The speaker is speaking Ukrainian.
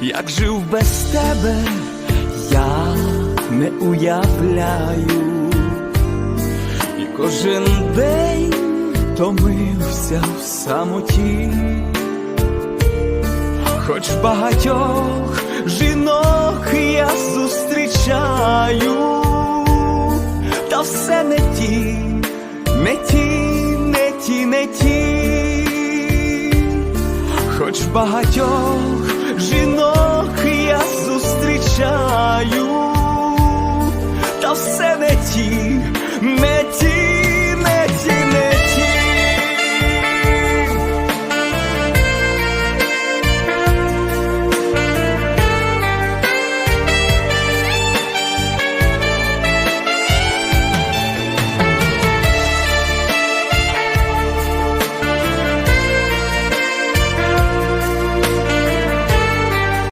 як жив без тебе, я не уявляю, і кожен день томився в самоті, хоч багатьох жінок я зустрічаю, та все не ті, не ті, не ті, не ті, хоч багатьох жінок я зустрічаю, та все не ті.